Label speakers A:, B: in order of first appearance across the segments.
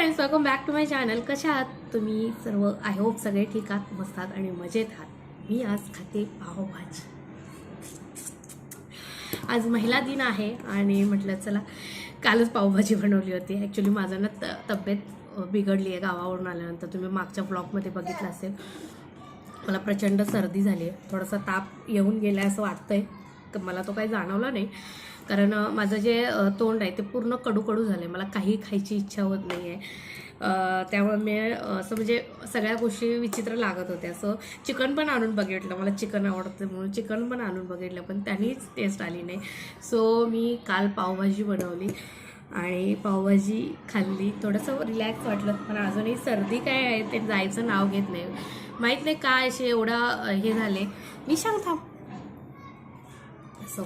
A: Friends welcome back to my channel कशा आहात तुम्ही? सर्व आय होप सगळे ठीक आहात मस्त आहात आणि मजेत आहात. मी आज खाते पावभाजी. आज महिला दिन आहे आणि म्हटलं चला कालच पावभाजी बनवली होती. ॲक्च्युली माझं ना त तब्येत बिघडली आहे गावावरून आल्यानंतर. तुम्ही मागच्या ब्लॉगमध्ये बघितलं असेल. मला प्रचंड सर्दी झाली आहे थोडासा ताप येऊन गेला असं वाटतंय. तर मला तो काही जाणवला नाही. कारण माझं जे तोंड आहे ते पूर्ण कडू कडू झालं आहे मला काही खायची इच्छा होत नाही आहे त्यामुळे मी असं म्हणजे सगळ्या गोष्टी विचित्र लागत होत्या. असं चिकन पण आणून बघितलं. मला चिकन आवडतं म्हणून चिकन पण आणून बघितलं पण त्यांनीच टेस्ट आली नाही. सो मी काल पावभाजी बनवली आणि पावभाजी खाल्ली. थोडंसं रिलॅक्स वाटलं पण अजूनही सर्दी काय आहे ते जायचं नाव घेत नाही. माहीत नाही काय असे एवढा हे झाले. मी सांगता असं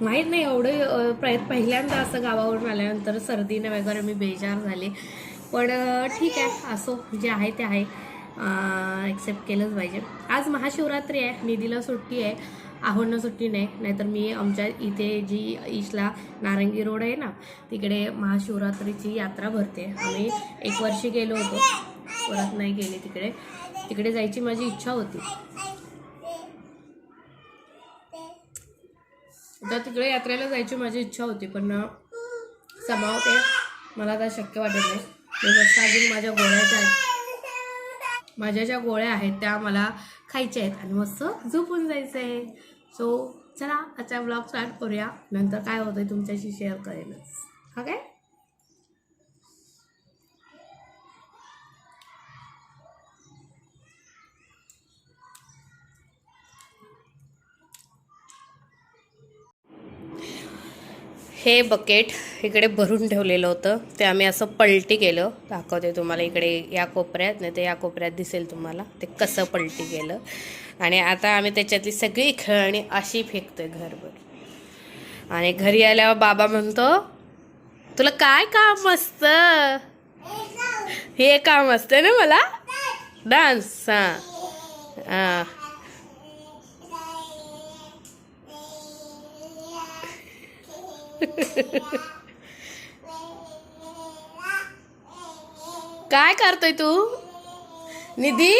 A: माहीत नाही एवढं अ, प्रय पहिल्यांदा असं गावावरून आल्यानंतर सर्दीने वगैरे मी बेजार झाले. पण ठीक आहे असो जे आहे ते आहे. एक्सेप्ट केलंच पाहिजे. आज महाशिवरात्री आहे निधीला सुट्टी आहे आहोंना सुट्टी नाही. नाहीतर मी आमच्या इथे जी ईशला नारंगी रोड आहे ना तिकडे महाशिवरात्रीची यात्रा भरते. आम्ही एक वर्षी गेलो होतो. परत नाही गेले तिकडे. तिकडे जायची माझी इच्छा होती. तर तिकडे यात्रेला जायची माझी इच्छा होती पण समाव ते मला आता शक्य वाटत नाही. मी मस्त अजून माझ्या गोळ्याच्या आहेत. माझ्या ज्या गोळ्या आहेत त्या मला खायच्या आहेत आणि मस्त झोपून जायचं आहे सो चला आजचा ब्लॉग स्टार्ट करूया. नंतर काय होतं तुमच्याशी शेअर करेनच. हा काय हे बकेट इकडे भरून ठेवलेलं होतं. ते आम्ही असं पलटी केलं. दाखवते तुम्हाला इकडे या कोपऱ्यात नाही तर या कोपऱ्यात दिसेल तुम्हाला. ते कसं पलटी केलं. आणि आता आम्ही त्याच्यातली सगळी खेळणी अशी फेकतोय घरभर. आणि घरी आल्यावर बाबा म्हणतो तुला काय काम असतं? हे काम असतं ना मला? डान्स हां. हां. काय करतोय तू? निधी?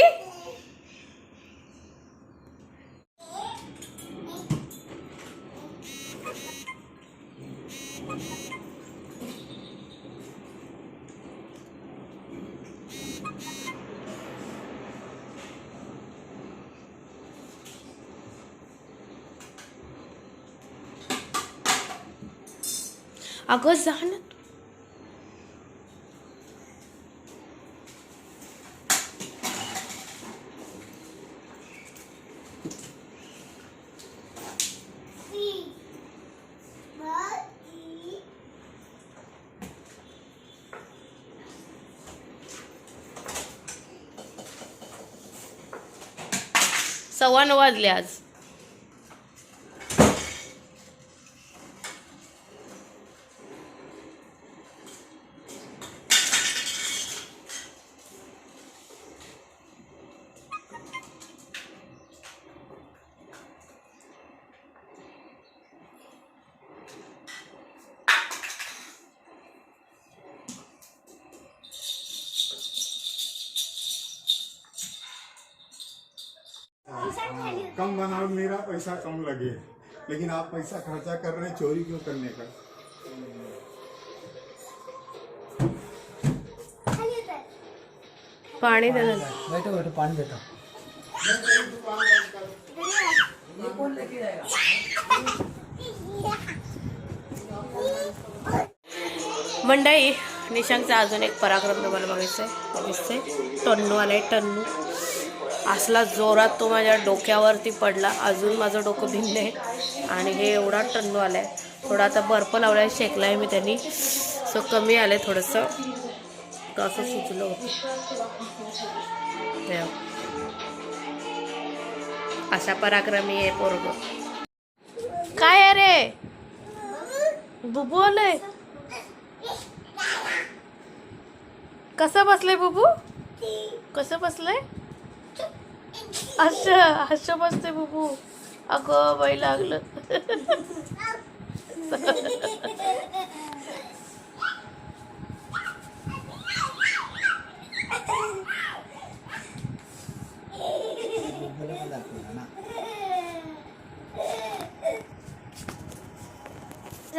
A: अगं जा ना तू.
B: कम मेरा पैसा कम लगे। लेकिन आप पैसा खर्चा कर रहे हैं चोरी क्यों करने का?
A: पाणी दे ना.
C: बैठो बैठो पानी देता
A: मंडळी निशांकचा अजून एक पराक्रम तुम्हाला बघायचं आहे दिसतंय टन्नू आलाय टन्नू असला जोरात तो माझ्या डोक्यावरती पडला. अजून माझं डोकं भिन्न आहे आणि हे एवढा टन्नू आलाय. थोडा आता बर्फ लावला आहे शेकलाय मी त्यांनी. सो कमी आलं आहे थोडंसं असं सुचलं होतं? हो. अशा पराक्रमी आहे पोरग. काय अरे बुबू आलंय. कसं बसलंय बुबू? कसं बसलंय? असं असं बसते बुबू. अगं बाई लागलं.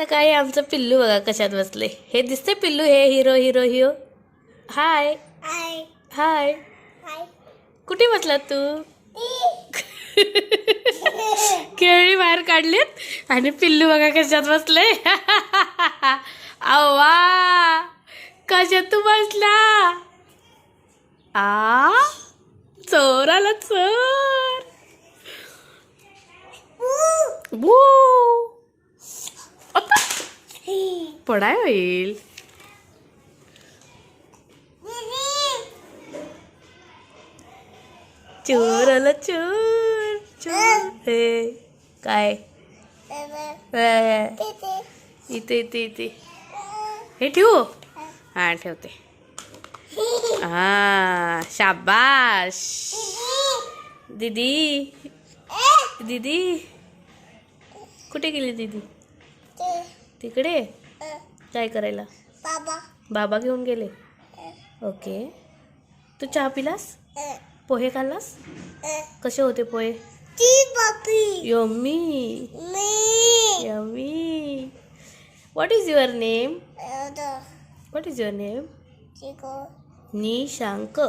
A: काय आमचं पिल्लू बघा कशात बसले हे दिसते पिल्लू हे hero hero hero. Hi hi hi कुठे बसलात तू? केळी बाहेर काढलीत आणि पिल्लू बघा कशात बसले आवा कशात तू बसला? आ चोर आला चोर. बू. पडाय होईल. चोर आला चोर. हे काय? इथे इथे इथे. हे ठेवू? हा ठेवते. हा शाबाश दीदी. दीदी. कुठे गेली दीदी? तिकडे? काय करायला? बाबा घेऊन गेले. ओके. तू चहा पिलास? पोहे खाल्लास? कसे होते पोहे? Yummy. Yummy. What is your name what is your name Nishank.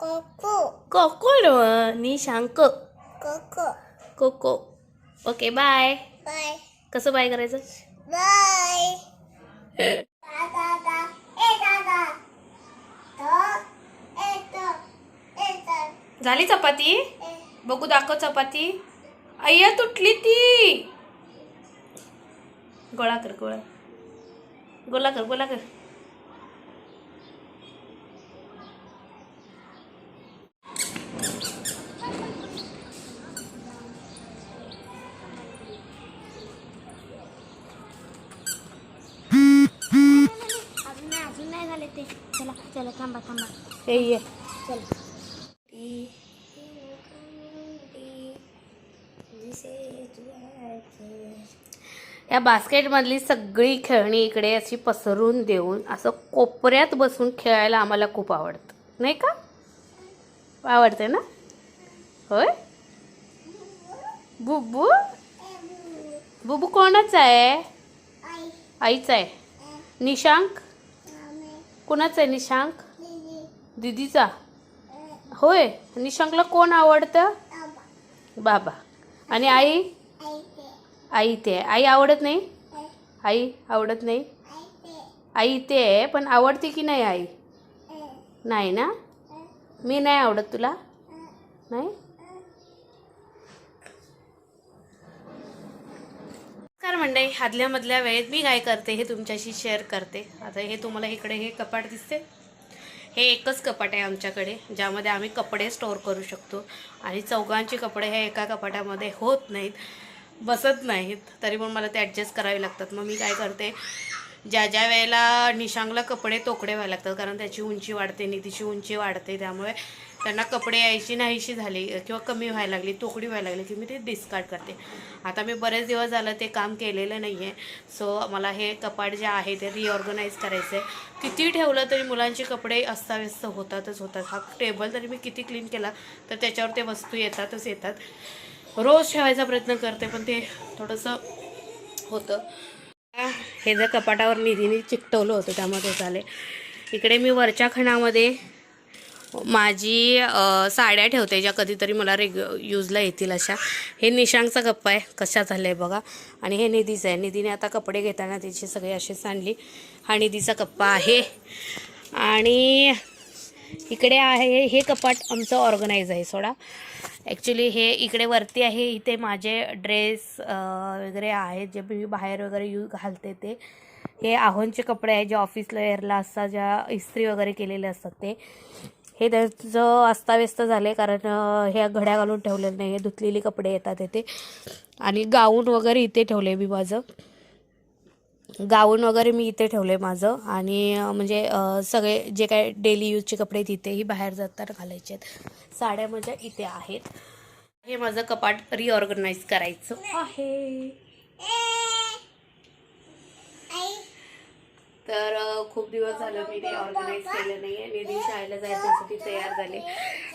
A: Coco. नव निशांक. कोको. ओके बाय कसं बाय करायचं? झाली चपाती? बघू दाखव चपाती. अय्या तुटली ती. गोळा कर गोळा. गोला कर गोला कर.
C: चला चला थांबा थांबा.
A: हे या बास्केटमधली सगळी खेळणी इकडे अशी पसरून देऊन असं कोपऱ्यात बसून खेळायला आम्हाला खूप आवडतं. नाही का? आवडते ना? होय? बुबू बुबू कोणाचा आहे? आईचा आहे. निशांक? कोणाचा आहे निशांक? दीदीचा? होय. निशांकला कोण आवडतं? बाबा. आणि आई. आई ते आहे. आई आवडत नाही? आई. आवडत नाही? आई ते आहे. पण आवडते की नाही आई? नाही ना? मी नाही आवडत तुला? नाही? नमस्कार मंडळी आदल्यामधल्या वेळेत मी काय करते हे तुमच्याशी शेअर करते. आता हे तुम्हाला इकडे हे कपाट दिसते. हे एकच कपाट आहे आमच्याकडे ज्यामध्ये आम्ही कपडे स्टोअर करू शकतो. आणि चौघांचे कपडे हे एका कपाटामध्ये होत नाहीत. बसत नाहीत तरी पण मला ते ॲडजस्ट करावे लागतात. मग मी काय करते ज्या ज्या वेळेला निशांगला कपडे तोकडे व्हायला लागतात कारण त्याची उंची वाढते नितीची उंची वाढते त्यामुळे त्यांना कपडे यायची नाहीशी झाली किंवा कमी व्हायला लागली तोकडी व्हायला लागली की मी ते डिस्कार्ड करते. आता मी बरेच दिवस झालं ते काम केलेलं नाही आहे सो मला हे कपाट जे आहे ते रिऑर्गनाईज करायचं आहे किती ठेवलं तरी मुलांचे कपडे अस्ताव्यस्त होतातच होतात. हा टेबल तरी मी किती क्लीन केला तर त्याच्यावर ते वस्तू येतातच येतात. रोज ठेवायचा प्रयत्न करते पण ते थोडंसं होतं. हे जर कपाटावर निधीने चिकटवलं होतं त्यामध्ये झाले. इकडे मी वरच्या खणामध्ये माझी साड्या ठेवते ज्या कधीतरी मला रेग यूजला येतील अशा. हे निशांगचा गप्पा आहे कशा झालं आहे बघा. आणि हे निधीचं आहे. निधीने आता कपडे घेताना त्याची सगळे असे सांडली. हा निधीचा कप्पा आहे. आणि इकडे आहे हे कपाट आमचं ऑर्गनाईज आहे सोडा. ॲक्च्युली हे इकडे वरती आहे इथे माझे ड्रेस वगैरे आहेत जे मी बाहेर वगैरे यू घालते ते. हे आहोंचे कपडे आहेत जे ऑफिसला एअरला असतात ज्या इस्त्री वगैरे केलेले असतात ते. हे त्याचं अस्ताव्यस्त झाले कारण ह्या हे घड्या घालून ठेवलेलं नाही हे धुतलेली कपडे येतात इथे. आणि गाऊन वगैरे इथे ठेवले मी माझं. गाऊन वगैरे मी इथे ठेवले माझं. आणि म्हणजे सगळे जे काय डेली यूजचे कपडे तिथेही बाहेर जाताना घालायचे आहेत. साड्या माझ्या इथे आहेत. हे माझं कपाट रिऑर्गनाईज करायचं आहे. तर खूप दिवस झालं मी ते ऑर्गनाईज केलं नाही आहे निधी शाळेला जायच्यासाठी तयार झाले.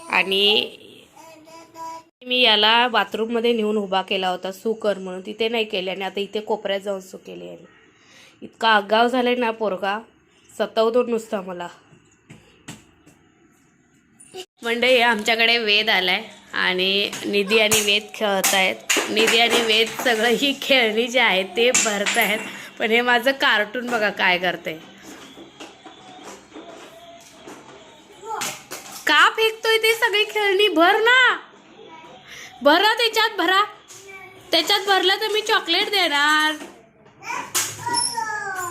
A: आणि मी याला बाथरूममध्ये नेऊन उभा केला होता सुकर म्हणून. तिथे नाही केले आणि आता इथे कोपऱ्यात जाऊन सू केली आहे इतका आगाव झालाय ना पोरगा. सतवतो नुसता मला. मंडळी आमच्याकडे वेद आलाय आणि निधी आणि वेद खेळत आहेत. निधी आणि वेद सगळं ही खेळणी जी आहेत ते भरत आहेत. पण हे माझं कार्टून बघा काय करते का फेकतोय ते सगळी खेळणी? भर ना. भरा त्याच्यात भरा. त्याच्यात भरलं तर मी चॉकलेट देणार.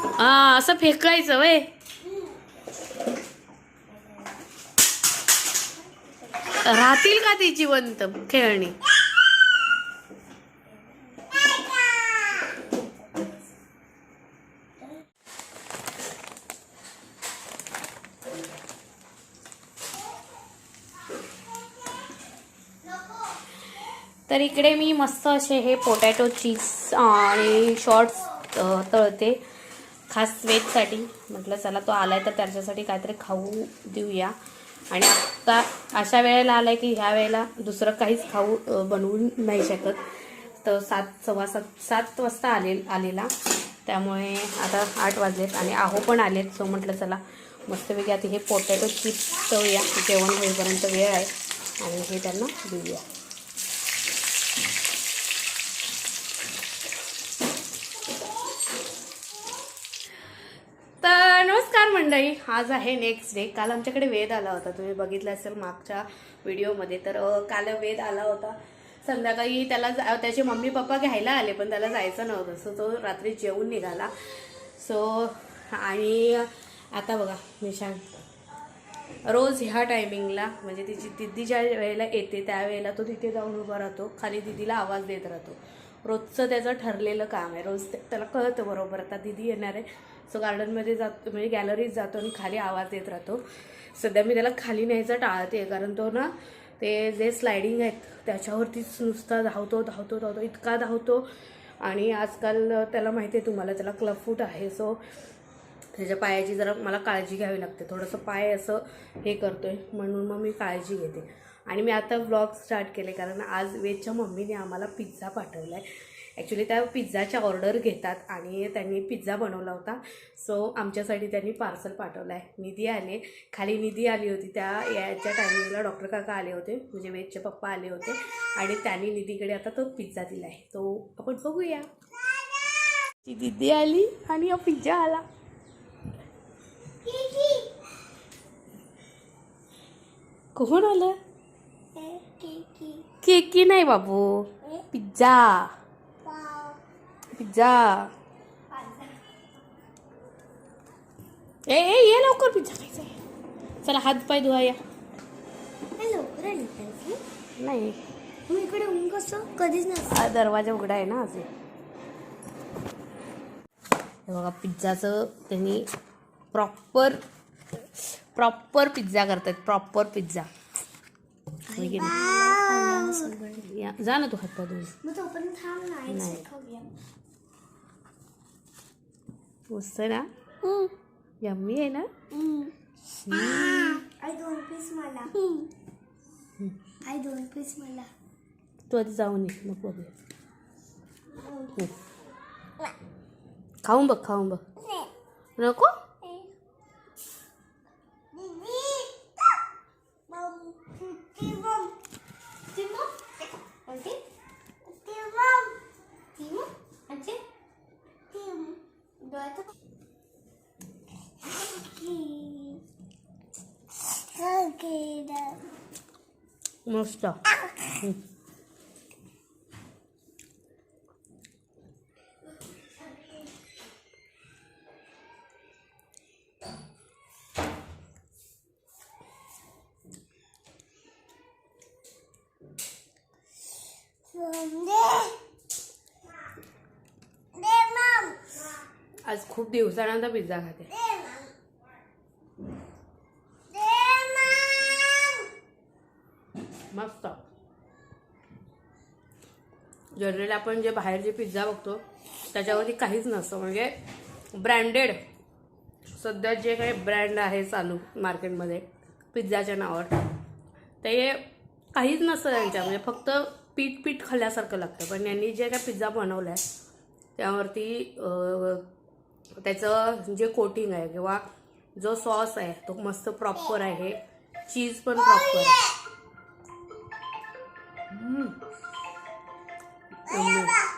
A: हा असं फेकायचं वय. राहतील का ती जिवंत खेळणी? तर इकडे मी मस्त असे हे पोटॅटो चिप्स आणि शॉर्ट्स तळते. खास वेजसाठी. म्हटलं चला तो आला आहे तर त्याच्यासाठी काहीतरी खाऊ देऊया. आणि आत्ता अशा वेळेला आलाय की ह्या वेळेला दुसरं काहीच खाऊ बनवू नाही शकत. तर सात सव्वा सात सात वाजता आले आलेला. त्यामुळे आता आठ वाजलेत आणि आहो पण आलेत. सो म्हटलं चला मस्तपैकी आता हे पोटॅटो चिप्स तळूया. जेवण होईपर्यंत वेळ आहे. आणि हे त्यांना देऊया तर नमस्कार मंडळी आज आहे नेक्स्ट डे काल आमच्याकडे वेद आला होता. तुम्ही बघितला असेल मागच्या व्हिडिओमध्ये तर काल वेद आला होता. संध्याकाळी त्याला जा- त्याचे मम्मी पप्पा घ्यायला आले पण त्याला जायचं नव्हतं. सो तो रात्री जेवून निघाला. सो आणि आता बघा निशान. रोज ह्या टायमिंगला म्हणजे तिची दिदी ज्या वेळेला येते त्यावेळेला तो तिथे जाऊन उभा राहतो. खाली दिदीला आवाज देत राहतो. रोजचं त्याचं ठरलेलं काम आहे. रोज ते- त्याला कळतं बरोबर. आता दिदी येणार आहे. सो गार्डनमध्ये जातो म्हणजे गॅलरीत जातो आणि खाली आवाज देत राहतो. सध्या मी त्याला खाली न्यायचा टाळते कारण तो ना ते जे स्लायडिंग आहेत त्याच्यावरतीच नुसता धावतो धावतो धावतो इतका धावतो. आणि आजकाल त्याला माहिती आहे तुम्हाला त्याला क्लब फूट आहे. सो त्याच्या पायाची जरा मला काळजी घ्यावी लागते. थोडंसं पाय असं हे करतोय म्हणून मग मी काळजी घेते. आणि मी आता ब्लॉग स्टार्ट केले कारण आज वेजच्या मम्मीने आम्हाला पिझ्झा पाठवला आहे ॲक्च्युली त्या पिझ्झाच्या ऑर्डर घेतात आणि त्यांनी पिझ्झा बनवला होता. सो आमच्यासाठी त्यांनी पार्सल पाठवलं आहे निधी आले. खाली निधी आली होती. त्या याच्या टायमिंगला डॉक्टर काका आले होते. म्हणजे वेजचे पप्पा आले होते. आणि त्यांनी निधीकडे आता तो पिझ्झा दिला आहे तो आपण बघूया. ती दिदी आली आणि हा पिझ्झा आला. कोण आलं? केकी. नाही बाबू. Pizza pizza. ए ए ये लवकर पिझ्झा खायचा. चला हात पाय धुवा या
C: लवकर आली?
A: नाही.
C: मग इकडे ऊन कसं कधीच नसतं
A: हा दरवाजा उघडा आहे ना हे बघा पिझ्झाचं त्यांनी प्रॉपर प्रॉपर पिझ्झा करतात प्रॉपर पिझ्झा. या जा ना तू हात पाय धुवून
C: मग तोपर्यंत थांब
A: नाही. मस्त ना यम्मी आहे ना?
C: आई दोन पीस मला. आई दोन पीस मला.
A: तू आधी जाऊन ये हम्म. खाऊन बघ खाऊन बघ. नको? मस्त. आज खूप दिवसानंतर पिझ्झा खाते मस्त जनरली आपण जे बाहेर जे पिझ्झा बघतो त्याच्यावरती काहीच नसतं. म्हणजे ब्रँडेड सध्या जे काही ब्रँड आहे चालू मार्केटमध्ये पिझ्झाच्या नावावर ते काहीच नसतं त्यांच्या. म्हणजे फक्त पीठ पीठ खाल्ल्यासारखं लागतं. पण यांनी जे काय पिझ्झा बनवला आहे त्यावरती त्याचं जे कोटिंग आहे किंवा जो सॉस आहे तो मस्त प्रॉपर आहे. चीज पण प्रॉपर आहे. Iya,